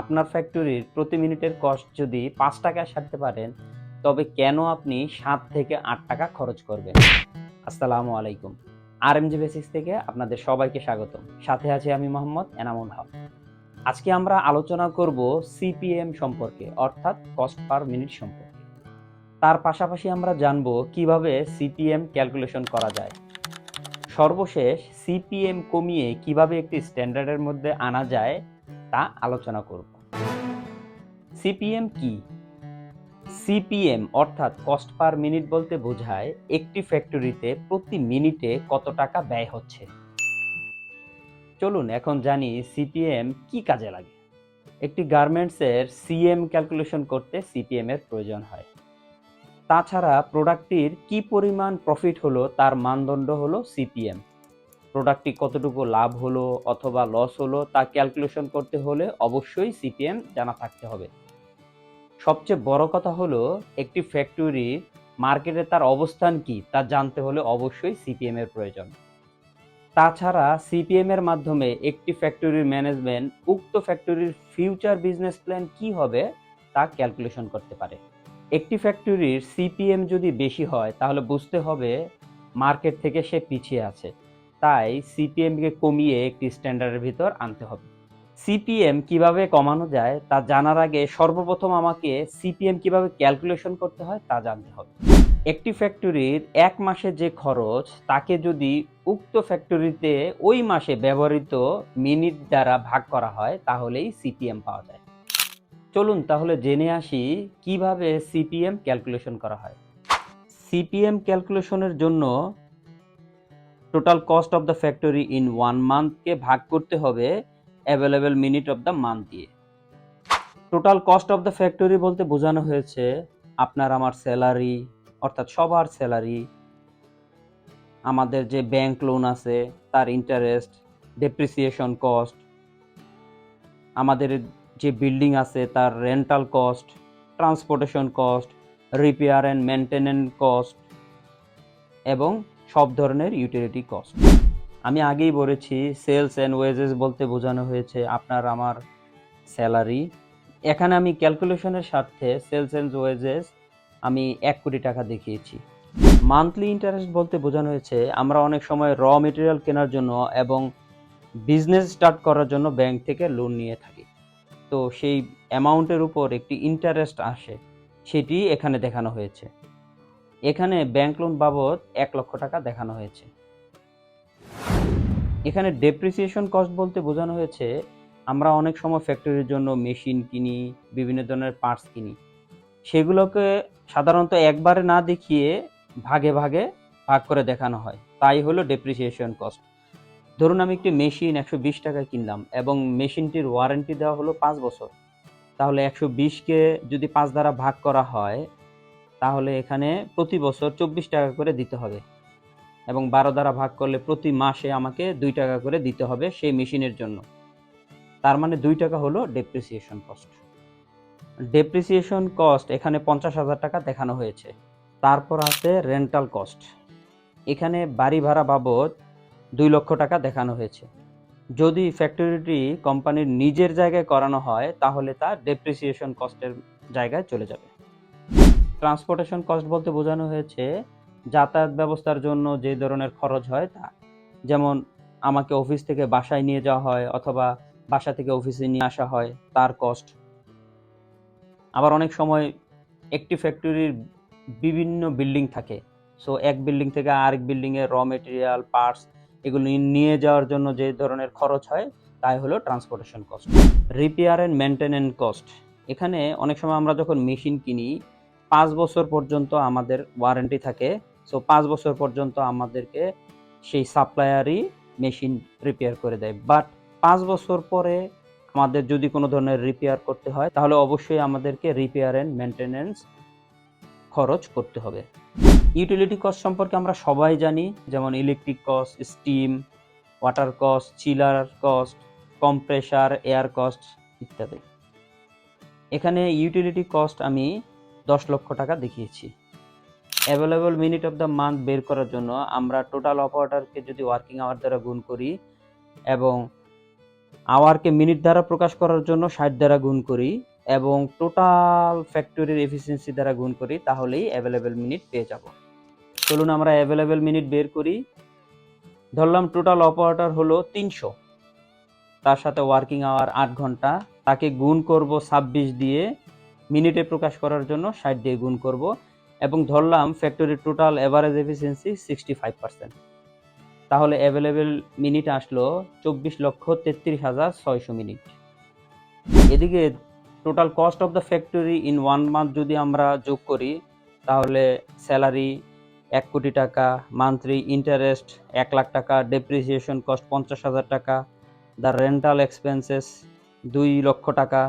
আপনার ফ্যাক্টরির প্রতি মিনিটের কস্ট যদি পাঁচ টাকায় সারতে পারেন, তবে কেন আপনি সাত থেকে আট টাকা খরচ করবেন? আসসালামু আলাইকুম। আর এম জি বেসিক্স থেকে আপনাদের সবাইকে স্বাগতম। সাথে আছি আমি মোহাম্মদ এনামুল হক। আজকে আমরা আলোচনা করব সিপিএম সম্পর্কে, অর্থাৎ কস্ট পার মিনিট সম্পর্কে। তার পাশাপাশি আমরা জানব কীভাবে সিপিএম ক্যালকুলেশন করা যায়। সর্বশেষ সিপিএম কমিয়ে কীভাবে একটি স্ট্যান্ডার্ডের মধ্যে আনা যায় তা আলোচনা করব। সিপিএম কি? সিপিএম অর্থাৎ কস্ট পার মিনিট বলতে বোঝায় একটি ফ্যাক্টরিতে প্রতি মিনিটে কত টাকা ব্যয় হচ্ছে। চলুন এখন জানি সিপিএম কি কাজে লাগে। একটি গার্মেন্টসের সিএম ক্যালকুলেশন করতে সিপিএম এর প্রয়োজন হয়। তাছাড়া প্রোডাক্টটির কি পরিমাণ প্রফিট হলো তার মানদণ্ড হলো সিপিএম। প্রোডাক্টটি কতটুকু লাভ হলো অথবা লস হলো, তা ক্যালকুলেশন করতে হলে অবশ্যই সিপিএম জানা থাকতে হবে। সবচেয়ে বড় কথা হলো, একটি ফ্যাক্টরির মার্কেটে তার অবস্থান কি, তা জানতে হলে অবশ্যই সিপিএম এর প্রয়োজন। তাছাড়া সিপিএম এর মাধ্যমে একটি ফ্যাক্টরির ম্যানেজমেন্ট উক্ত ফ্যাক্টরির ফিউচার বিজনেস প্ল্যান কি হবে, তা ক্যালকুলেশন করতে পারে। একটি ফ্যাক্টরির সিপিএম যদি বেশি হয়, তাহলে বুঝতে হবে মার্কেট থেকে সে পিছিয়ে আছে। তাই সিপিএমকে কমিয়ে একটি স্ট্যান্ডার্ডের ভিতর আনতে হবে। সিপিএম কীভাবে কমানো যায় তা জানার আগে সর্বপ্রথম আমাকে সিপিএম কীভাবে ক্যালকুলেশন করতে হয় তা জানতে হবে। একটি ফ্যাক্টরির এক মাসে যে খরচ, তাকে যদি উক্ত ফ্যাক্টরিতে ওই মাসে ব্যবহৃত মিনিট দ্বারা ভাগ করা হয়, তাহলেই সিপিএম পাওয়া যায়। চলুন তাহলে জেনে আসি কীভাবে সিপিএম ক্যালকুলেশন করা হয়। সিপিএম ক্যালকুলেশনের জন্য total cost of the factory in one মান্থকে ভাগ করতে হবে available minute of the month দিয়ে। Total cost of the factory বলতে বোঝানো হয়েছে আপনার আমার স্যালারি অর্থাৎ সবার স্যালারি আমাদের যে ব্যাংক লোন আছে, তার ইন্টারেস্ট ডেপ্রিসিয়েশন কস্ট আমাদের যে বিল্ডিং আছে, তার rental cost transportation cost repair and maintenance cost এবং সব ধরনের ইউটিলিটি কস্ট আমি আগেই বলেছি সেলস অ্যান্ড ওয়েজেস বলতে বোঝানো হয়েছে আপনার আমার স্যালারি এখানে আমি ক্যালকুলেশনের স্বার্থে সেলস অ্যান্ড ওয়েজেস আমি এক কোটি টাকা দেখিয়েছি। মান্থলি ইন্টারেস্ট বলতে বোঝানো হয়েছে, আমরা অনেক সময় র মেটেরিয়াল কেনার জন্য এবং বিজনেস স্টার্ট করার জন্য ব্যাংক থেকে লোন নিয়ে থাকি। তো সেই অ্যামাউন্টের উপর একটি ইন্টারেস্ট আসে, সেটি এখানে দেখানো হয়েছে। এখানে ব্যাংক লোন বাবদ এক লক্ষ টাকা দেখানো হয়েছে। এখানে ডেপ্রিসিয়েশন কস্ট বলতে বোঝানো হয়েছে, আমরা অনেক সময় ফ্যাক্টরির জন্য মেশিন কিনি, বিভিন্ন ধরনের পার্টস কিনি। সেগুলোকে সাধারণত একবারে না দেখিয়ে ভাগে ভাগে ভাগ করে দেখানো হয়। তাই হলো ডেপ্রিসিয়েশন কস্ট ধরুন আমি একটি মেশিন একশো বিশ টাকায় কিনলাম এবং মেশিনটির ওয়ারেন্টি দেওয়া হলো পাঁচ বছর। তাহলে একশো বিশকে যদি পাঁচ দ্বারা ভাগ করা হয় তাহলে এখানে প্রতি বছর চব্বিশ টাকা করে দিতে হবে। এবং বারো দ্বারা ভাগ করলে প্রতি মাসে আমাকে দুই টাকা করে দিতে হবে সেই মেশিনের জন্য। তার মানে দুই টাকা হলো ডেপ্রিসিয়েশন কস্ট ডেপ্রিসিয়েশন কস্ট এখানে পঞ্চাশ হাজার টাকা দেখানো হয়েছে। তারপর আছে রেন্টাল কস্ট এখানে বাড়ি ভাড়া বাবদ দুই লক্ষ টাকা দেখানো হয়েছে। যদি ফ্যাক্টরিটি কোম্পানির নিজের জায়গায় করানো হয়, তাহলে তা ডেপ্রিসিয়েশন কস্টের জায়গায় চলে যাবে। ট্রান্সপোর্টেশন কস্ট বলতে বোঝানো হয়েছে যাতায়াত ব্যবস্থার জন্য যে ধরনের খরচ হয় তা। যেমন আমাকে অফিস থেকে বাসায় নিয়ে যাওয়া হয় অথবা বাসা থেকে অফিসে নিয়ে আসা হয়, তার কস্ট। আবার অনেক সময় একটি ফ্যাক্টরির বিভিন্ন বিল্ডিং থাকে। সো এক বিল্ডিং থেকে আরেক বিল্ডিংয়ে র মেটেরিয়াল, পার্টস এগুলো নিয়ে যাওয়ার জন্য যে ধরনের খরচ হয়, তাই হলো transportation cost. Repair and maintenance cost. এখানে অনেক সময় আমরা যখন মেশিন কিনি পাঁচ বছর পর্যন্ত আমাদের ওয়ারেন্টি থাকে। সো পাঁচ বছর পর্যন্ত আমাদেরকে সেই সাপ্লায়ারই মেশিন রিপেয়ার করে দেয়। বাট পাঁচ বছর পরে আমাদের যদি কোনো ধরনের রিপেয়ার করতে হয়, তাহলে অবশ্যই আমাদেরকে রিপেয়ার অ্যান্ড মেনটেনেন্স খরচ করতে হবে। ইউটিলিটি কস্ট সম্পর্কে আমরা সবাই জানি, যেমন electric cost steam water cost chiller cost compressor air cost ইত্যাদি। এখানে ইউটিলিটি কস্ট আমি দশ লক্ষ টাকা দেখিয়েছি। Available minute of the month বের করার জন্য আমরা টোটাল অপারেটরকে যদি ওয়ার্কিং আওয়ার দ্বারা গুণ করি এবং আওয়ারকে মিনিট দ্বারা প্রকাশ করার জন্য ষাট দ্বারা গুণ করি এবং টোটাল ফ্যাক্টরির এফিসিয়েন্সি দ্বারা গুণ করি, তাহলেই অ্যাভেলেবেল মিনিট পেয়ে যাব। চলুন আমরা অ্যাভেলেবেল মিনিট বের করি। ধরলাম টোটাল অপারেটর হলো তিনশো। তার সাথে ওয়ার্কিং আওয়ার আট ঘণ্টা। তাকে গুণ করব ছাব্বিশ দিয়ে মিনিটে প্রকাশ করার জন্য ষাট দিয়ে গুণ করব এবং ধরলাম ফ্যাক্টরির total average efficiency sixty five percent তাহলে অ্যাভেলেবেল মিনিট আসলো চব্বিশ লক্ষ তেত্রিশ হাজার ছয়শো মিনিট। এদিকে total cost of the factory in one month যদি আমরা যোগ করি, তাহলে স্যালারি এক কোটি টাকা মান্থলি ইন্টারেস্ট এক লাখ টাকা ডেপ্রিসিয়েশন কস্ট পঞ্চাশ হাজার টাকা দ্য রেন্টাল এক্সপেন্সেস দুই লক্ষ টাকা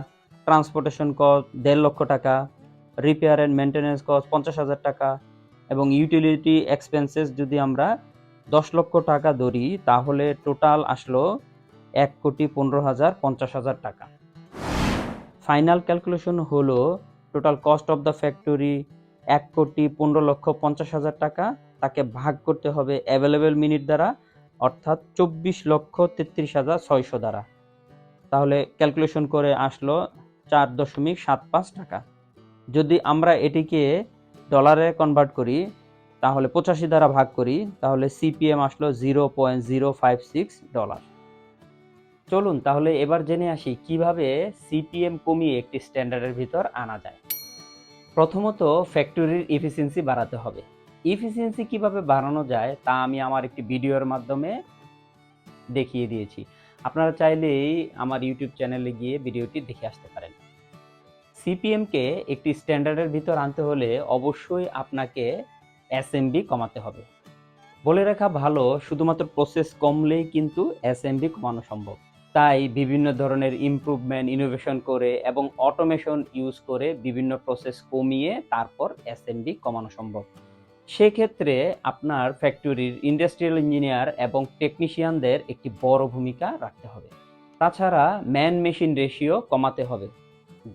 ট্রান্সপোর্টেশন কস্ট দেড় লক্ষ টাকা রিপেয়ার অ্যান্ড মেনটেন্যান্স কস্ট পঞ্চাশ হাজার টাকা এবং ইউটিলিটি এক্সপেন্সেস যদি আমরা দশ লক্ষ টাকা ধরি, তাহলে টোটাল আসলো এক কোটি পনেরো হাজার পঞ্চাশ হাজার টাকা। ফাইনাল ক্যালকুলেশন হলো total cost of the factory এক কোটি পনেরো লক্ষ পঞ্চাশ হাজার টাকা, তাকে ভাগ করতে হবে অ্যাভেলেবেল মিনিট দ্বারা, অর্থাৎ চব্বিশ লক্ষ তেত্রিশ হাজার ছয়শো দ্বারা। তাহলে ক্যালকুলেশন করে আসলো চার দশমিক সাত পাঁচ টাকা। যদি আমরা এটিকে ডলারে কনভার্ট করি, তাহলে পঁচাশি দ্বারা ভাগ করি, তাহলে সিপিএম আসলো zero point zero five six dollar চলুন তাহলে এবার জেনে আসি কীভাবে সিপিএম কমিয়ে একটি স্ট্যান্ডার্ডের ভিতর আনা যায়। প্রথমত ফ্যাক্টরির এফিসিয়েন্সি বাড়াতে হবে। এফিসিয়েন্সি কীভাবে বাড়ানো যায় তা আমি আমার একটি ভিডিওর মাধ্যমে দেখিয়ে দিয়েছি। আপনারা চাইলেই আমার ইউটিউব চ্যানেলে গিয়ে ভিডিওটি দেখে আসতে পারেন। সিপিএমকে একটি স্ট্যান্ডার্ডের ভিতর আনতে হলে অবশ্যই আপনাকে এসএমবি কমাতে হবে। বলে রাখা ভালো, শুধুমাত্র প্রসেস কমলেই কিন্তু এসএমবি কমানো সম্ভব। তাই বিভিন্ন ধরনের ইমপ্রুভমেন্ট ইনোভেশন করে এবং অটোমেশন ইউজ করে বিভিন্ন প্রসেস কমিয়ে তারপর এসএমবি কমানো সম্ভব। সেক্ষেত্রে আপনার ফ্যাক্টরির ইন্ডাস্ট্রিয়াল ইঞ্জিনিয়ার এবং টেকনিশিয়ানদের একটি বড় ভূমিকা রাখতে হবে। তাছাড়া ম্যান মেশিন রেশিও কমাতে হবে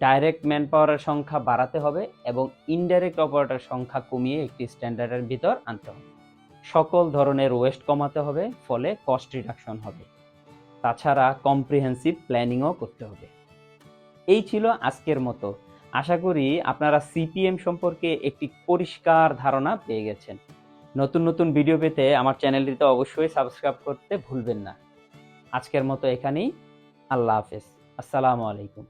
ডাইরেক্ট ম্যান পাওয়ারের সংখ্যা বাড়াতে হবে এবং ইনডাইরেক্ট অপারেটর সংখ্যা কমিয়ে একটি স্ট্যান্ডার্ডের ভিতর আনতে হবে। সকল ধরনের ওয়েস্ট কমাতে হবে, ফলে কস্ট রিডাকশন হবে। তাছাড়া কম্প্রিহেন্সিভ প্ল্যানিংও করতে হবে। এই ছিল আজকের মতো। আশা করি আপনারা সিপিএম সম্পর্কে একটি পরিষ্কার ধারণা পেয়ে গেছেন। নতুন নতুন ভিডিও পেতে আমার চ্যানেলটিতে অবশ্যই সাবস্ক্রাইব করতে ভুলবেন না। আজকের মতো এখানেই, আল্লাহ হাফেজ। আসসালামু আলাইকুম।